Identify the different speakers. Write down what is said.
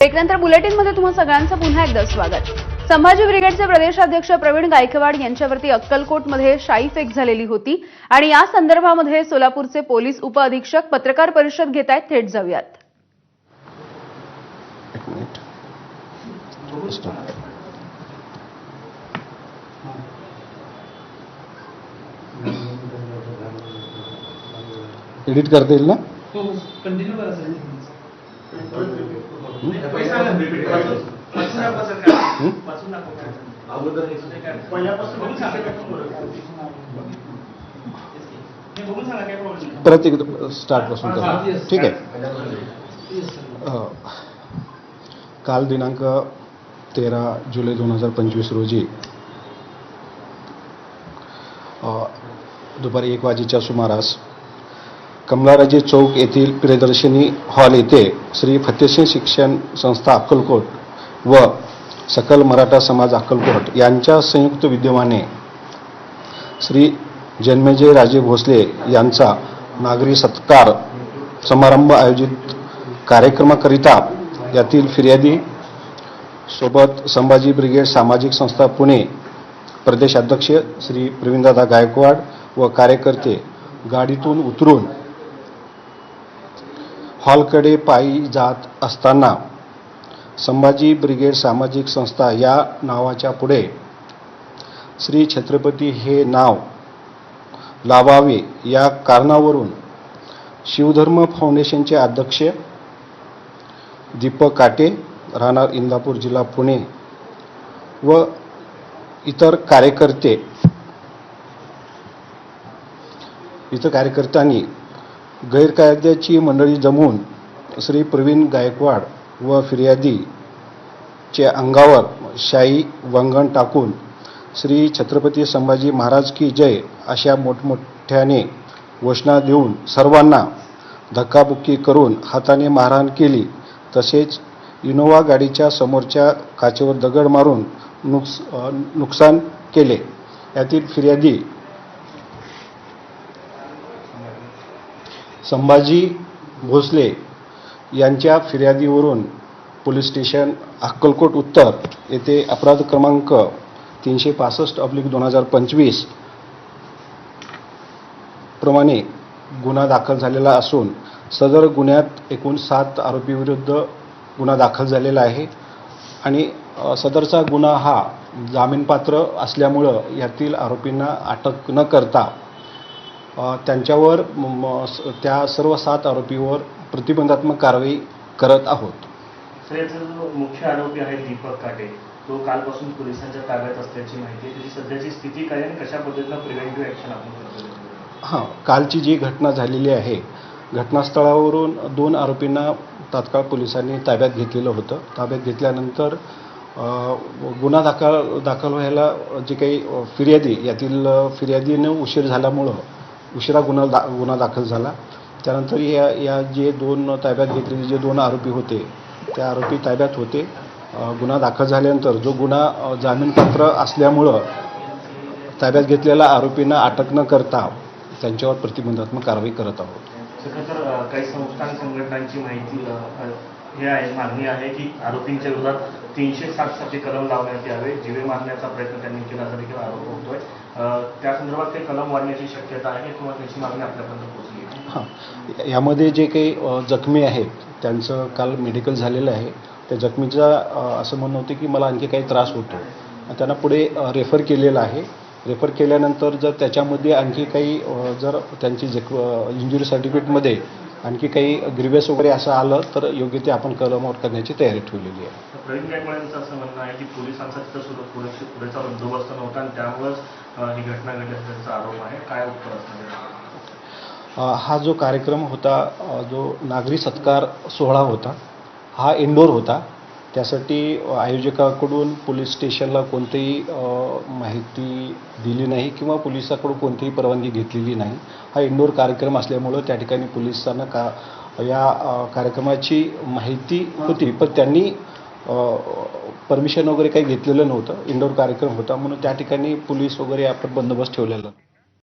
Speaker 1: ब्रेकनंतर बुलेटिनमध्ये तुम्हा सगळ्यांचं पुन्हा एकदा स्वागत. संभाजी ब्रिगेडचे प्रदेशाध्यक्ष प्रवीण गायकवाड यांच्यावरती अक्कलकोटमध्ये शाई फेक झालेली होती आणि या संदर्भामध्ये सोलापूरचे पोलीस उपअधीक्षक पत्रकार परिषद घेत आहेत थेट जाऊयात.
Speaker 2: एडिट करता येईल ना? परत एकदा
Speaker 3: स्टार्टपासून
Speaker 2: करू. ठीक आहे काल दिनांक तेरा जुलै दोन हजार पंचवीस रोजी दुपारी एक वाजेच्या सुमारास कमलाराजे चौक येथील प्रियदर्शनी हॉल येथे श्री फतेसिंग शिक्षण संस्था अक्कलकोट व सकल मराठा समाज अक्कलकोट यांच्या संयुक्त विद्यमाने श्री जन्मेजय राजे भोसले यांचा नागरी सत्कार समारंभ आयोजित कार्यक्रमाकरिता यातील फिर्यादी सोबत संभाजी ब्रिगेड सामाजिक संस्था पुणे प्रदेशाध्यक्ष श्री प्रवीणदादा गायकवाड व कार्यकर्ते गाडीतून उतरून हॉलकडे पायी जात असताना संभाजी ब्रिगेड सामाजिक संस्था या नावाच्या पुढे श्री छत्रपती हे नाव लावावे या कारणावरून शिवधर्म फाउंडेशनचे अध्यक्ष दीपक काटे राहणार इंदापूर जिल्हा पुणे व इतर कार्यकर्ते इतर कार्यकर्त्यांनी गैरकायद्याची मंडळी जमून श्री प्रवीण गायकवाड व फिर्यादीचे अंगावर शाई वंगण टाकून श्री छत्रपती संभाजी महाराज की जय अशा मोठमोठ्याने घोषणा देऊन सर्वांना धक्काबुक्की करून हाताने मारहाण केली. तसेच इनोवा गाडीच्या समोरच्या काचेवर दगड मारून नुकस नुकसान केले. यातील फिर्यादी संभाजी भोसले यांच्या फिर्यादीवरून पोलीस स्टेशन अक्कलकोट उत्तर येथे अपराध क्रमांक तीनशे पासष्ट अब्लिक दोन हजार पंचवीस प्रमाणे गुन्हा दाखल झालेला असून सदर गुन्ह्यात एकूण सात आरोपीविरुद्ध गुन्हा दाखल झालेला आहे आणि सदरचा गुन्हा हा जामीनपात्र असल्यामुळं यातील आरोपींना अटक न करता त्यांच्यावर त्या सर्व सात आरोपीवर प्रतिबंधात्मक कारवाई करत आहोत.
Speaker 3: जो मुख्य आरोपी आहे दीपक काटे तो कालपासून पोलिसांच्या ताब्यात असल्याची माहिती आहे. त्याची सध्याची स्थिती काय आणि कशा पद्धतीनं प्रिव्हेंटिव्ह आपण करतो?
Speaker 2: हां कालची जी घटना झालेली आहे घटनास्थळावरून दोन आरोपींना तात्काळ पोलिसांनी ताब्यात घेतलेलं होतं. ताब्यात घेतल्यानंतर गुन्हा दाखल दाखल व्हायला जे काही फिर्यादी यातील फिर्यादीनं उशीर झाल्यामुळं उशिरा गुन्हा दा गुन्हा दाखल झाला. त्यानंतर या या जे दोन ताब्यात घेतलेले जे दोन आरोपी होते त्या आरोपी ताब्यात होते. गुन्हा दाखल झाल्यानंतर जो गुन्हा जामीनपात्र असल्यामुळं ताब्यात घेतलेल्या आरोपींना अटक न करता त्यांच्यावर प्रतिबंधात्मक कारवाई करत आहोत.
Speaker 3: काही संस्थान संघटनांची माहिती हे आहे मागणी आहे की आरोपींच्या विरोधात तीनशे साठसाठी कलम लावण्यात यावे जीवे मारण्याचा प्रयत्न त्यांनी केला असा देखील आरोप होतोय. त्या संदर्भात ते कलम वाढण्याची शक्यता आहे किंवा त्याची मागणी आपल्यापर्यंत पोहोचली
Speaker 2: हां. यामध्ये जे काही जखमी आहेत त्यांचं काल मेडिकल झालेलं आहे. त्या जखमीचा असं म्हणणं होतं की मला आणखी काही त्रास होतो. त्यांना पुढे रेफर केलेलं आहे. रेफर केल्यानंतर जर त्याच्यामध्ये आणखी काही जर त्यांची जख इंजुरी सर्टिफिकेटमध्ये आणखी काही ग्रिव्हियस वगैरे असं आलं तर योग्य ते आपण कलमावर करण्याची तयारी ठेवलेली आहे.
Speaker 3: प्रवीण गायकवाडांचं असं म्हणणं आहे की पोलिसांचा तिथं सुरू पुरेसा बंदोबस्त नव्हता आणि त्यामुळेच ही घटना घडल्याचा त्यांचा आरोप आहे. काय उत्तर असणार
Speaker 2: हा जो कार्यक्रम होता जो नागरी सत्कार सोहळा होता हा इंडोर होता. त्यासाठी आयोजकाकडून पोलीस स्टेशनला कोणतीही माहिती दिली नाही किंवा पोलिसाकडून कोणतीही परवानगी घेतलेली नाही. हा इंडोर कार्यक्रम असल्यामुळं त्या ठिकाणी पोलिसांना का या कार्यक्रमाची माहिती होती पण त्यांनी परमिशन वगैरे काही घेतलेलं नव्हतं. इंडोर कार्यक्रम होता म्हणून त्या ठिकाणी पोलीस वगैरे आपण बंदोबस्त ठेवलेला.